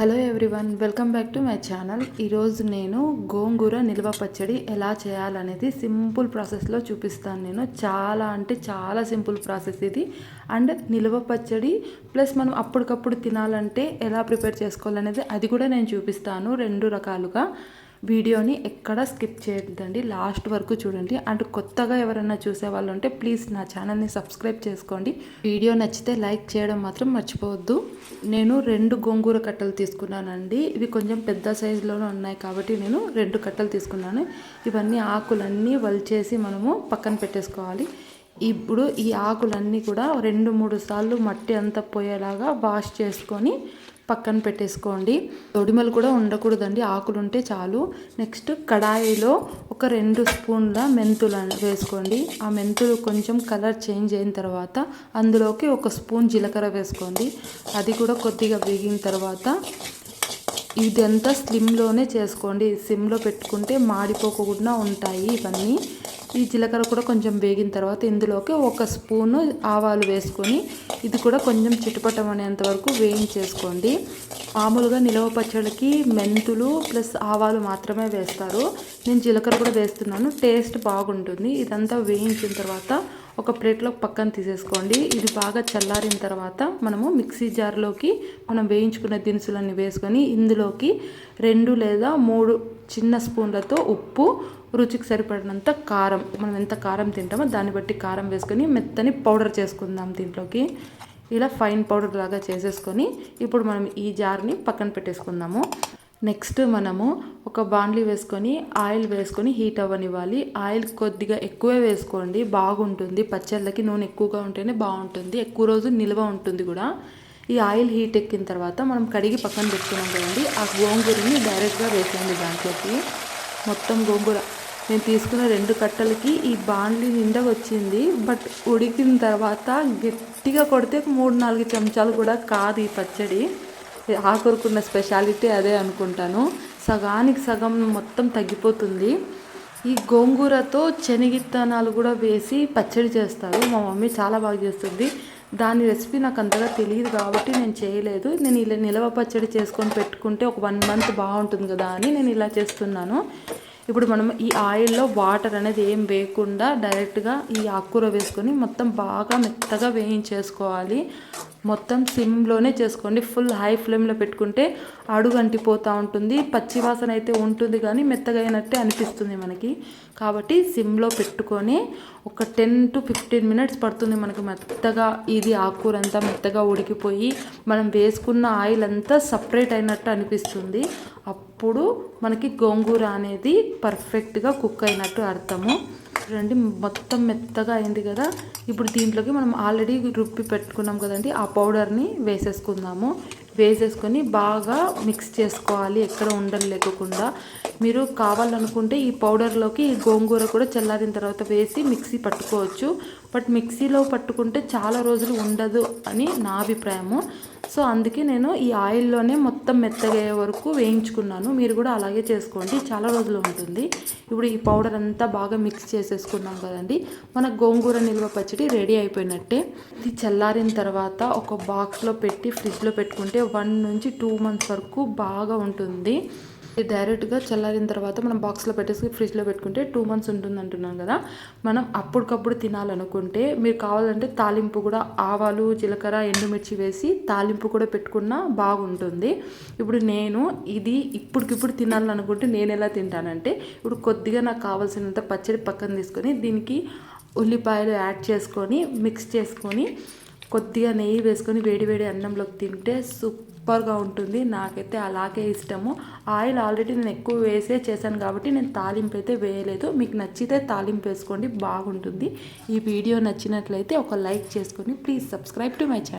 Hello everyone welcome back to my channel. ఈరోజు నేను గోంగూర నిల్వ పచ్చడి ఎలా చేయాలనేది సింపుల్ ప్రాసెస్లో చూపిస్తాను నేను. చాలా అంటే చాలా సింపుల్ ప్రాసెస్ ఇది. అండ్ నిల్వ పచ్చడి ప్లస్ మనం అప్పటికప్పుడు తినాలంటే ఎలా ప్రిపేర్ చేసుకోవాలనేది అది కూడా నేను చూపిస్తాను రెండు రకాలుగా. వీడియోని ఎక్కడ స్కిప్ చేయొద్దండి. లాస్ట్ వరకు చూడండి. అండ్ కొత్తగా ఎవరైనా చూసే వాళ్ళు ఉంటే ప్లీజ్ నా ఛానల్ని సబ్స్క్రైబ్ చేసుకోండి. వీడియో నచ్చితే లైక్ చేయడం మాత్రం మర్చిపోవద్దు. నేను రెండు గోంగూర కట్టలు తీసుకున్నానండి. ఇవి కొంచెం పెద్ద సైజులోనే ఉన్నాయి కాబట్టి నేను రెండు కట్టలు తీసుకున్నాను. ఇవన్నీ ఆకులన్నీ వలిచేసి మనము పక్కన పెట్టేసుకోవాలి. ఇప్పుడు ఈ ఆకులన్నీ కూడా రెండు మూడు సార్లు మట్టి అంతా పోయేలాగా వాష్ చేసుకొని పక్కన పెట్టేసుకోండి. తొడిమలు కూడా ఉండకూడదండి. ఆకులు ఉంటే చాలు. నెక్స్ట్ కడాయిలో ఒక రెండు స్పూన్ల మెంతులు వేసుకోండి. ఆ మెంతులు కొంచెం కలర్ చేంజ్ అయిన తర్వాత అందులోకి ఒక స్పూన్ జీలకర్ర వేసుకోండి. అది కూడా కొద్దిగా వేగిన తర్వాత ఇదంతా స్లిమ్లోనే చేసుకోండి. సిమ్లో పెట్టుకుంటే మాడిపోకుండా ఉంటాయి ఇవన్నీ. ఈ జీలకర్ర కూడా కొంచెం వేగిన తర్వాత ఇందులోకి ఒక స్పూను ఆవాలు వేసుకొని ఇది కూడా కొంచెం చిటుపటం అనేంత వరకు వేయించేసుకోండి. మామూలుగా నిలవ పచ్చడికి మెంతులు ప్లస్ ఆవాలు మాత్రమే వేస్తారు. నేను జీలకర్ర కూడా వేస్తున్నాను. టేస్ట్ బాగుంటుంది. ఇదంతా వేయించిన తర్వాత ఒక ప్లేట్లో పక్కన తీసేసుకోండి. ఇది బాగా చల్లారిన తర్వాత మనము మిక్సీ జార్లోకి మనం వేయించుకున్న దినుసులన్నీ వేసుకొని ఇందులోకి రెండు లేదా మూడు చిన్న స్పూన్లతో ఉప్పు రుచికి సరిపడినంత కారం మనం ఎంత కారం తింటామో దాన్ని బట్టి కారం వేసుకొని మెత్తని పౌడర్ చేసుకుందాం దీంట్లోకి. ఇలా ఫైన్ పౌడర్ లాగా చేసేసుకొని ఇప్పుడు మనం ఈ జార్ని పక్కన పెట్టేసుకుందాము. నెక్స్ట్ మనము ఒక బాండ్లీ వేసుకొని ఆయిల్ వేసుకొని హీట్ అవ్వనివ్వాలి. ఆయిల్ కొద్దిగా ఎక్కువే వేసుకోండి బాగుంటుంది. పచ్చళ్ళకి నూనె ఎక్కువగా ఉంటేనే బాగుంటుంది. ఎక్కువ రోజు నిల్వ ఉంటుంది కూడా. ఈ ఆయిల్ హీట్ ఎక్కిన తర్వాత మనం కడిగి పక్కన పెట్టుకున్నాం కదండి ఆ గోంగూరని డైరెక్ట్గా వేసేయండి దాంట్లోకి. మొత్తం గోంగూర నేను తీసుకున్న రెండు కట్టలకి ఈ బాండ్లీ నిండా వచ్చింది. బట్ ఉడికిన తర్వాత గట్టిగా కొడితే మూడు నాలుగు చెంచాలు కూడా కాదు ఈ పచ్చడి. ఆకురుకున్న స్పెషాలిటీ అదే అనుకుంటాను. సగానికి సగం మొత్తం తగ్గిపోతుంది. ఈ గోంగూరతో శనగిత్తనాలు కూడా వేసి పచ్చడి చేస్తారు. మా మమ్మీ చాలా బాగా చేస్తుంది. దాని రెసిపీ నాకు అంతగా తెలియదు కాబట్టి నేను చేయలేదు. నేను ఇలా నిలవ పచ్చడి చేసుకొని పెట్టుకుంటే ఒక వన్ మంత్ బాగుంటుంది కదా అని నేను ఇలా చేస్తున్నాను. ఇప్పుడు మనం ఈ ఆయిల్లో వాటర్ అనేది ఏం వేయకుండా డైరెక్ట్గా ఈ ఆకుకూర వేసుకొని మొత్తం బాగా మెత్తగా వేయించేసుకోవాలి. మొత్తం సిమ్లోనే చేసుకోండి. ఫుల్ హై ఫ్లేమ్లో పెట్టుకుంటే అడుగు అంటిపోతూ ఉంటుంది. పచ్చి వాసన అయితే ఉంటుంది కానీ మెత్తగా అయినట్టే అనిపిస్తుంది మనకి. కాబట్టి సిమ్లో పెట్టుకొని ఒక టెన్ టు ఫిఫ్టీన్ మినిట్స్ పడుతుంది మనకి మెత్తగా ఇది ఆకుకూర అంతా మెత్తగా ఉడికిపోయి. మనం వేసుకున్న ఆయిల్ అంతా సపరేట్ అయినట్టు అనిపిస్తుంది. అప్పుడు మనకి గోంగూర అనేది పర్ఫెక్ట్గా కుక్ అయినట్టు అర్థము. చూడండి మొత్తం మెత్తగా అయింది కదా. ఇప్పుడు దీంట్లోకి మనం ఆల్రెడీ రుబ్బి పెట్టుకున్నాం కదండి ఆ పౌడర్ని వేసేసుకుందాము. వేసేసుకొని బాగా మిక్స్ చేసుకోవాలి ఎక్కడ ఉండలు లేకుండా. మీరు కావాలనుకుంటే ఈ పౌడర్లోకి ఈ గోంగూర కూడా చల్లారిన తర్వాత వేసి మిక్సీ పట్టుకోవచ్చు. బట్ మిక్సీలో పట్టుకుంటే చాలా రోజులు ఉండదు అని నా అభిప్రాయము. సో అందుకే నేను ఈ ఆయిల్లోనే మొత్తం మెత్తగా వరకు వేయించుకున్నాను. మీరు కూడా అలాగే చేసుకోండి. చాలా రోజులు ఉంటుంది. ఇప్పుడు ఈ పౌడర్ అంతా బాగా మిక్స్ చేసేసుకున్నాం కదండి. మన గోంగూర నిల్వ పచ్చడి రెడీ అయిపోయినట్టే. ఇది చల్లారిన తర్వాత ఒక బాక్స్లో పెట్టి ఫ్రిడ్జ్లో పెట్టుకుంటే వన్ నుంచి టూ మంత్స్ వరకు బాగా ఉంటుంది. ఇది డైరెక్ట్గా చల్లారిన తర్వాత మనం బాక్స్లో పెట్టేసి ఫ్రిడ్జ్లో పెట్టుకుంటే టూ మంత్స్ ఉంటుంది అంటున్నాం కదా. మనం అప్పటికప్పుడు తినాలనుకుంటే మీరు కావాలంటే తాలింపు కూడా ఆవాలు జీలకర్ర ఎండుమిర్చి వేసి తాలింపు కూడా పెట్టుకున్నా బాగుంటుంది. ఇప్పుడు నేను ఇది ఇప్పటికిప్పుడు తినాలనుకుంటే నేను ఎలా తింటానంటే ఇప్పుడు కొద్దిగా నాకు కావాల్సినంత పచ్చడి పక్కన తీసుకొని దీనికి ఉల్లిపాయలు యాడ్ చేసుకొని మిక్స్ చేసుకొని కొద్దిగా నెయ్యి వేసుకొని వేడి వేడి అన్నంలోకి తింటే సూప్ సూపర్గా ఉంటుంది. నాకైతే అలాగే ఇష్టము. ఆయిల్ ఆల్రెడీ నేను ఎక్కువ వేసే చేశాను కాబట్టి నేను తాలింపు అయితే వేయలేదు. మీకు నచ్చితే తాలింపు వేసుకోండి బాగుంటుంది. ఈ వీడియో నచ్చినట్లయితే ఒక లైక్ చేసుకొని please subscribe to my channel